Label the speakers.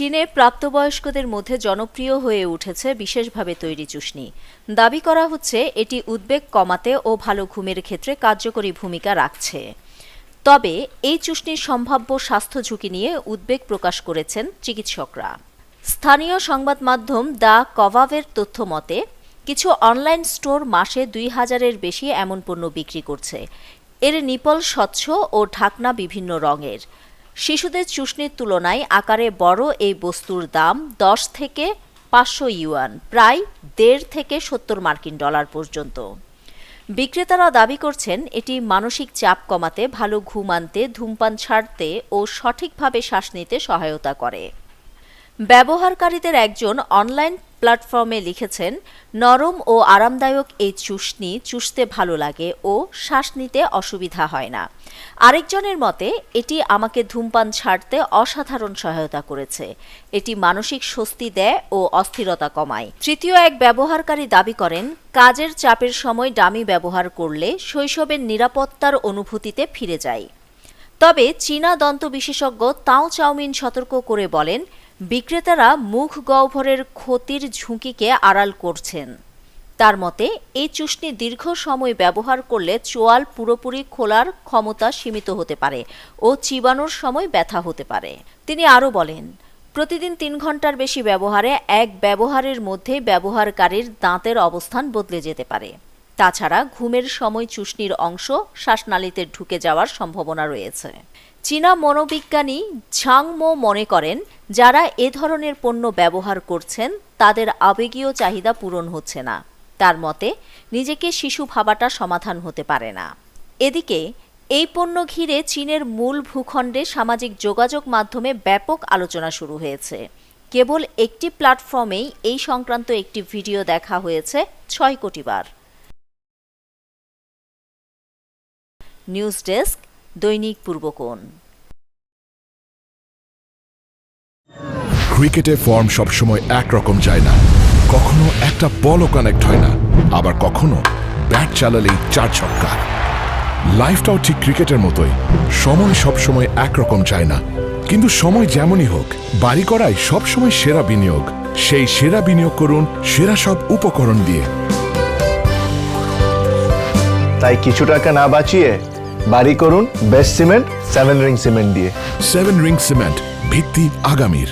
Speaker 1: চীনে প্রাপ্তবয়স্কদের মধ্যে জনপ্রিয় হয়ে উঠেছে বিশেষভাবে তৈরি চুষ্নি। দাবি করা হচ্ছে, এটি উদ্বেগ কমাতে ও ভালো ঘুমের ক্ষেত্রে কার্যকরী ভূমিকা রাখছে। তবে, এই চুষ্নির সম্ভাব্য স্বাস্থ্য ঝুঁকি নিয়ে উদ্বেগ প্রকাশ করেছেন চিকিৎসকরা। স্থানীয় সংবাদ মাধ্যম দ্য কভাভের তথ্য মতে, কিছু অনলাইন স্টোর মাসে দুই হাজারের বেশি এমন পণ্য বিক্রি করছে। এর নিপল স্বচ্ছ ও ঢাকনা বিভিন্ন রঙের। শিশুদের চুষ্নির তুলনায় আকারে বড় এই বস্তুর দাম দশ থেকে পাঁচশো ইউয়ান, প্রায় দেড় থেকে সত্তর মার্কিন ডলার পর্যন্ত। বিক্রেতারা দাবি করছেন, এটি মানসিক চাপ কমাতে, ভালো ঘুম আনতে, ধূমপান ছাড়তে ও সঠিকভাবে শ্বাস নিতে সহায়তা করে। ব্যবহারকারীদের একজন অনলাইন প্ল্যাটফর্মে লিখেছেন, নরম ও আরামদায়ক এই চুষ্নি চুষতে ভালো লাগে ও শ্বাস নিতে অসুবিধা হয় না। আরেকজনের মতে, এটি আমাকে ধূমপান ছাড়তে অসাধারণ সহায়তা করেছে। এটি মানসিক স্বস্তি দেয় ও অস্থিরতা কমায়। তৃতীয় এক ব্যবহারকারী দাবি করেন, কাজের চাপের সময় ডামি ব্যবহার করলে শৈশবের নিরাপত্তার অনুভূতিতে ফিরে যায় তবে চীনা দন্ত বিশেষজ্ঞ তাও চাউমিন সতর্ক করে বলেন বিক্রেতারা মুখ গহ্বরের ক্ষতির ঝুঁকিকে আড়াল করছেন। তার মতে, এই চুষ্নি দীর্ঘ সময় ব্যবহার করলে চোয়াল পুরোপুরি খোলার ক্ষমতা সীমিত হতে পারে ও চিবানোর সময় ব্যথা হতে পারে। তিনি আরও বলেন, প্রতিদিন তিন ঘণ্টার বেশি ব্যবহারে এক ব্যবহারের মধ্যে ব্যবহারকারীর দাঁতের অবস্থান বদলে যেতে পারে। তাছাড়া ঘুমের সময় চুষ্নির অংশ শ্বাসনালীতে ঢুকে যাওয়ার সম্ভাবনা রয়েছে। চীনা মনোবিজ্ঞানী ঝাং মো মনে করেন, যারা এ ধরনের পণ্য ব্যবহার করছেন, তাদের আবেগীয় চাহিদা পূরণ হচ্ছে না। তার মতে, নিজেকে শিশু ভাবাটা সমাধান হতে পারে না। এদিকে, এই পণ্য ঘিরে চীনের মূল ভূখণ্ডে সামাজিক যোগাযোগ মাধ্যমে ব্যাপক আলোচনা শুরু হয়েছে। কেবল একটি প্ল্যাটফর্মেই এই সংক্রান্ত একটি ভিডিও দেখা হয়েছে ছয় কোটি বার। নিউজ ডেস্ক দৈনিক পূর্বকোণ।
Speaker 2: ক্রিকেটে ফর্ম সবসময় একরকম যায় না। কখনো একটা বলও কানেক্ট হয় না। আবার কখনো ব্যাট চালালেই চার ছক্কা। লাইফটাও ঠিক ক্রিকেটের মতোই। সময় সবসময় একরকম যায় না। কিন্তু সময় যেমনই হোক বাড়ি করাই সবসময় সেরা বিনিয়োগ। সেই সেরা বিনিয়োগ করুন সেরা সব উপকরণ দিয়ে।
Speaker 3: তাই কিছু টাকা না বাঁচিয়ে বাড়ি করুন best cement seven ring cement দিয়ে।
Speaker 2: সেভেন রিং সিমেন্ট ভিত্তি আগামীর।